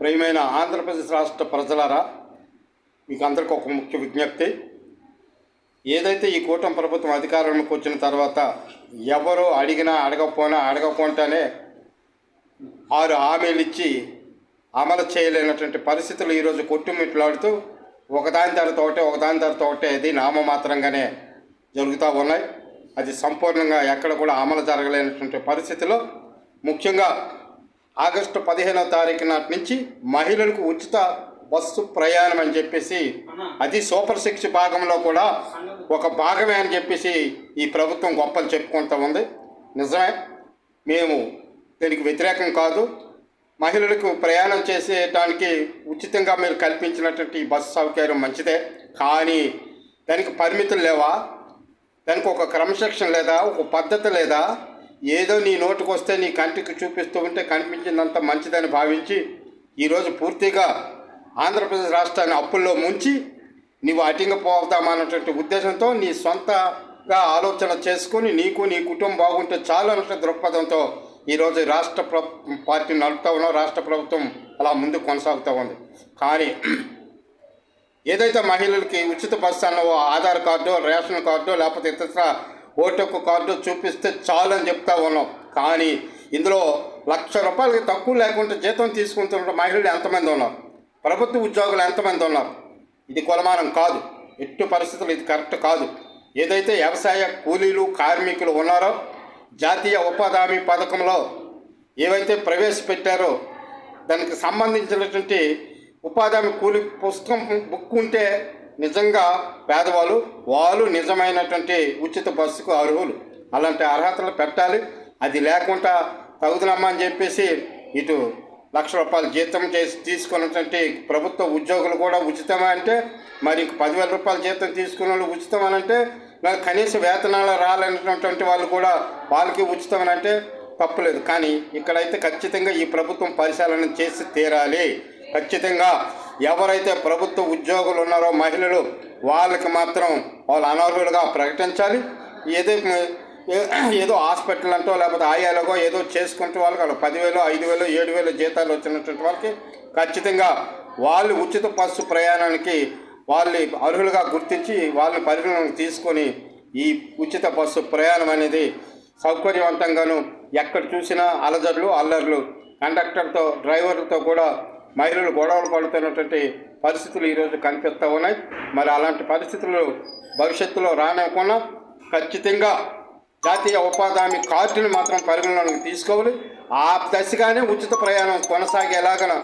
ప్రియమైన ఆంధ్రప్రదేశ్ రాష్ట్ర ప్రజలారా మీకు అందరికీ ఒక ముఖ్య విజ్ఞప్తి. ఏదైతే ఈ కూటమి ప్రభుత్వం అధికారంలోకి వచ్చిన తర్వాత ఎవరు అడిగినా అడగకపోయినా అడగకుండానే ఆరు హామీలు ఇచ్చి అమలు చేయలేనటువంటి పరిస్థితులు ఈరోజు కొట్టుమిట్లాడుతూ ఒకదాని తర్వాత ఒకటే ఒకదాని తర్వాత ఒకటే అది నామమాత్రంగానే జరుగుతూ ఉన్నాయి. అది సంపూర్ణంగా ఎక్కడ కూడా అమలు జరగలేనటువంటి పరిస్థితిలో ముఖ్యంగా ఆగస్టు పదిహేనవ తారీఖు నాటి నుంచి మహిళలకు ఉచిత బస్సు ప్రయాణం అని చెప్పేసి అది సూపర్ సిక్స్ భాగంలో కూడా ఒక భాగమే అని చెప్పేసి ఈ ప్రభుత్వం గొప్పలు చెప్పుకుంటూ ఉంది. నిజమే. మేము దీనికి వ్యతిరేకం కాదు. మహిళలకు ప్రయాణం చేసేటానికి ఉచితంగా మీరు కల్పించినటువంటి బస్సు సౌకర్యం మంచిదే. కానీ దానికి పరిమితులు లేవా? దానికి ఒక క్రమశిక్షణ లేదా? ఒక పద్ధతి లేదా? ఏదో నీ నోటికి వస్తే నీ కంటికి చూపిస్తూ ఉంటే కనిపించినంత మంచిదని భావించి ఈరోజు పూర్తిగా ఆంధ్రప్రదేశ్ రాష్ట్రాన్ని అప్పుల్లో ముంచి నువ్వు అటింగపోతామన్నటువంటి ఉద్దేశంతో నీ సొంతగా ఆలోచన చేసుకొని నీకు నీ కుటుంబం బాగుంటే చాలు అన్నట్టు దృక్పథంతో ఈరోజు రాష్ట్ర ప్ర పార్టీ నడుపుతా ఉన్నాం రాష్ట్ర ప్రభుత్వం అలా ముందు కొనసాగుతూ ఉంది. కానీ ఏదైతే మహిళలకి ఉచిత బస్సు అన్న ఓ ఆధార్ కార్డు రేషన్ కార్డు లేకపోతే ఇతర ఓటొక్క కార్డు చూపిస్తే చాలు అని చెప్తా ఉన్నాం. కానీ ఇందులో లక్ష రూపాయలకి తక్కువ లేకుండా జీతం తీసుకుంటున్న మహిళలు ఎంతమంది ఉన్నారు? ప్రభుత్వ ఉద్యోగులు ఎంతమంది ఉన్నారు? ఇది కొలమానం కాదు. ఎట్టు పరిస్థితులు ఇది కరెక్ట్ కాదు. ఏదైతే వ్యవసాయ కూలీలు కార్మికులు ఉన్నారో జాతీయ ఉపాధి హామీ పథకంలో ఏవైతే ప్రవేశపెట్టారో దానికి సంబంధించినటువంటి ఉపాధి హామీ కూలి పుస్తకం బుక్ ఉంటే నిజంగా పేదవాళ్ళు వాళ్ళు నిజమైనటువంటి ఉచిత బస్సుకు అర్హులు. అలాంటి అర్హతలు పెట్టాలి. అది లేకుండా తగుదలమ్మా అని చెప్పేసి ఇటు లక్ష రూపాయలు జీతం చేసి తీసుకున్నటువంటి ప్రభుత్వ ఉద్యోగులు కూడా ఉచితమే అంటే మరి ఇంక పదివేల రూపాయల జీతం తీసుకున్న వాళ్ళు ఉచితం అని అంటే మరి కనీస వేతనాలు రాలన్నటువంటి వాళ్ళు కూడా వాళ్ళకి ఉచితం అని అంటే తప్పలేదు. కానీ ఇక్కడైతే ఖచ్చితంగా ఈ ప్రభుత్వం పరిశీలన చేసి తీరాలి. ఖచ్చితంగా ఎవరైతే ప్రభుత్వ ఉద్యోగులు ఉన్నారో మహిళలు వాళ్ళకి మాత్రం వాళ్ళు అనర్హులుగా ప్రకటించాలి. ఏదో ఏదో హాస్పిటల్ అంటో లేకపోతే ఆయాలగో ఏదో చేసుకుంటూ వాళ్ళకి వాళ్ళు పదివేలు ఐదు వేలు ఏడు వేలు జీతాలు వచ్చినటువంటి వాళ్ళకి ఖచ్చితంగా వాళ్ళు ఉచిత బస్సు ప్రయాణానికి వాళ్ళని అర్హులుగా గుర్తించి వాళ్ళని పరిగణలోకి తీసుకొని ఈ ఉచిత బస్సు ప్రయాణం అనేది సౌకర్యవంతంగాను ఎక్కడ చూసినా అలజడులు అల్లర్లు కండక్టర్తో డ్రైవర్లతో కూడా మహిళలు గొడవలు పడుతున్నటువంటి పరిస్థితులు ఈరోజు కనిపిస్తూ ఉన్నాయి. మరి అలాంటి పరిస్థితులు భవిష్యత్తులో రానివ్వకుండా ఖచ్చితంగా జాతీయ ఉపాధి హామీ కార్డుని మాత్రం పరిగణలోకి తీసుకోవాలి. ఆ దశగానే ఉచిత ప్రయాణం కొనసాగేలాగా